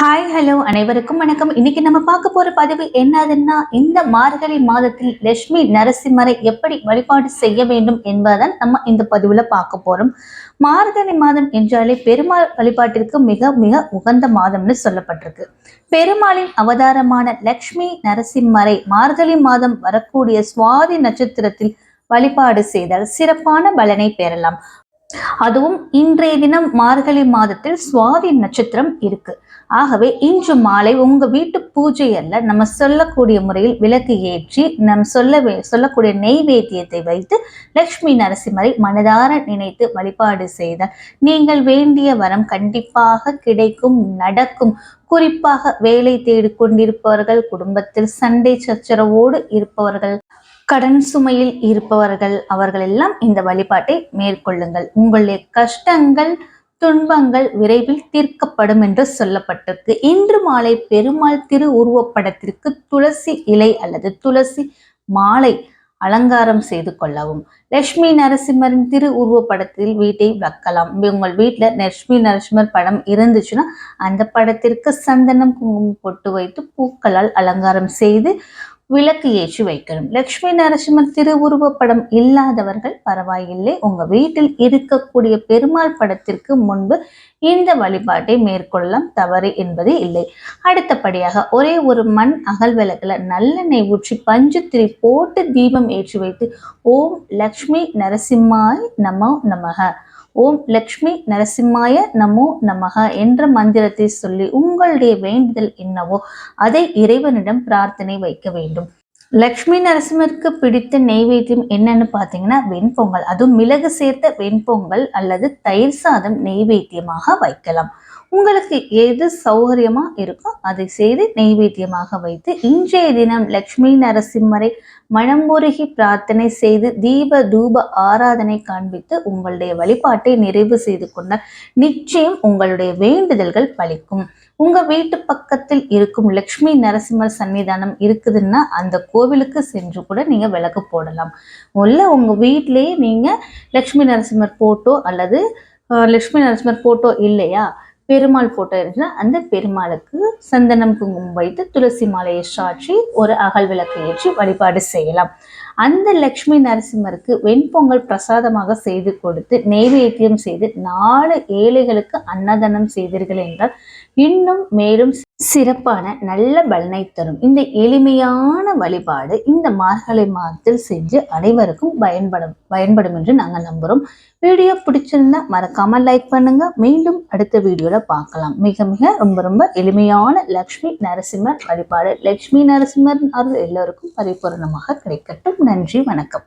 Hi hello அனைவருக்கும் வணக்கம். இன்னைக்கு நம்ம பார்க்க போற பதிவு என்னதுன்னா இந்த மார்கழி மாதத்தில் லட்சுமி நரசிம்மரை எப்படி வழிபாடு செய்ய வேண்டும் என்பதுதான் நம்ம இந்த பதிவுல பார்க்க போறோம். மார்கழி மாதம் என்றாலே பெருமாள் வழிபாட்டிற்கு மிக மிக உகந்த மாதம்னு சொல்லப்பட்டிருக்கு. பெருமாளின் அவதாரமான லக்ஷ்மி நரசிம்மரை மார்கழி மாதம் வரக்கூடிய சுவாதி நட்சத்திரத்தில் வழிபாடு செய்தால் சிறப்பான பலனை பெறலாம். அதுவும் இன்றைய தினம் மார்கழி மாதத்தில் சுவாதி நட்சத்திரம் இருக்கு. ஆகவே இன்று மாலை உங்க வீட்டு பூஜை அல்ல நம்ம சொல்லக்கூடிய முறையில் விளக்கு ஏற்றி நம் சொல்ல சொல்லக்கூடிய நெய்வேத்தியத்தை வைத்து லக்ஷ்மி நரசிம்மரை மனதார நினைத்து வழிபாடு செய்தால் நீங்கள் வேண்டிய வரம் கண்டிப்பாக கிடைக்கும் நடக்கும். குறிப்பாக வேலை தேடிக்கொண்டிருப்பவர்கள் குடும்பத்தில் சண்டை சச்சரவோடு இருப்பவர்கள். கடன் சுமையில் இருப்பவர்கள் அவர்கள் எல்லாம் இந்த வழிபாட்டை மேற்கொள்ளுங்கள். உங்களுடைய கஷ்டங்கள் துன்பங்கள் விரைவில் தீர்க்கப்படும் என்று சொல்லப்பட்டிருக்கு. இன்று மாலை பெருமாள் திரு உருவப்படத்திற்கு துளசி இலை அல்லது துளசி மாலை அலங்காரம் செய்து கொள்ளவும். லட்சுமி நரசிம்மரின் திரு உருவப்படத்தில் வீட்டை வைக்கலாம் உங்கள் வீட்டில் லட்சுமி நரசிம்மர் படம் இருந்துச்சுன்னா அந்த படத்திற்கு சந்தனம் குங்குமம் பொட்டு வைத்து பூக்களால் அலங்காரம் செய்து விளக்கு ஏற்றி வைக்கணும். லக்ஷ்மி நரசிம்மர் திருவுருவப்படம் இல்லாதவர்கள் பரவாயில்லை. உங்க வீட்டில் இருக்கக்கூடிய பெருமாள் படத்திற்கு முன்பு இந்த வழிபாட்டை மேற்கொள்ளலாம். தவறு என்பது இல்லை. அடுத்தபடியாக ஒரே ஒரு மண் அகல் விளக்குல நல்லெண்ணெய் ஊற்றி பஞ்சு திரி போட்டு தீபம் ஏற்றி வைத்து ஓம் லக்ஷ்மி நரசிம்மாய் நமோ நமக. ஓம் லக்ஷ்மி நரசிம்மாய நமோ நமக என்ற மந்திரத்தை சொல்லி உங்களுடைய வேண்டுதல் என்னவோ அதை இறைவனிடம் பிரார்த்தனை வைக்க வேண்டும். லக்ஷ்மி நரசிம்மருக்கு பிடித்த நெய்வேத்தியம் என்னன்னு பார்த்தீங்கன்னா வெண்பொங்கல். அதுவும் மிளகு சேர்த்த வெண்பொங்கல் அல்லது தயிர் சாதம் நெய்வேத்தியமாக வைக்கலாம். உங்களுக்கு எது சௌகரியமா இருக்கோ அதை செய்து நெய்வேத்தியமாக வைத்து இன்றைய தினம் லக்ஷ்மி நரசிம்மரை மனமுருகி பிரார்த்தனை செய்து தீப தூப ஆராதனை காண்பித்து உங்களுடைய வழிபாட்டை நிறைவு செய்து கொண்டால் நிச்சயம் உங்களுடைய வேண்டுதல்கள் பலிக்கும். உங்க வீட்டு பக்கத்தில் இருக்கும் லக்ஷ்மி நரசிம்மர் சன்னிதானம் இருக்குதுன்னா அந்த கோவிலுக்கு சென்று கூட நீங்கள் விளக்கு போடலாம். உள்ள உங்கள் வீட்டிலேயே நீங்கள் லக்ஷ்மி நரசிம்மர் ஃபோட்டோ அல்லது லக்ஷ்மி நரசிம்மர் ஃபோட்டோ இல்லையா? பெருமாள் ஃபோட்டோ இருந்துச்சுன்னா அந்த பெருமாளுக்கு சந்தனம் குங்குமம் வைத்து துளசி மாலையை சாற்றி ஒரு அகல் விளக்கு ஏற்றி வழிபாடு செய்யலாம். அந்த லக்ஷ்மி நரசிம்மருக்கு வெண்பொங்கல் பிரசாதமாக செய்து கொடுத்து நெய்வேத்தியம் செய்து நாலு ஏழைகளுக்கு அன்னதானம் செய்தீர்கள் என்றால் இன்னும் மேலும் சிறப்பான நல்ல பலனை தரும். இந்த எளிமையான வழிபாடு இந்த மார்கழி மாதத்தில் செஞ்சு அனைவருக்கும் பயன்படும் பயன்படும் என்று நாங்கள் நம்புகிறோம் வீடியோ பிடிச்சிருந்தா மறக்காம லைக் பண்ணுங்க. மீண்டும் அடுத்த வீடியோல பார்க்கலாம். மிக மிக ரொம்ப ரொம்ப எளிமையான லக்ஷ்மி நரசிம்மர் வழிபாடு. லக்ஷ்மி நரசிம்மர் அருள் எல்லோருக்கும் பரிபூர்ணமாக கிடைக்கட்டும். நன்றி வணக்கம்.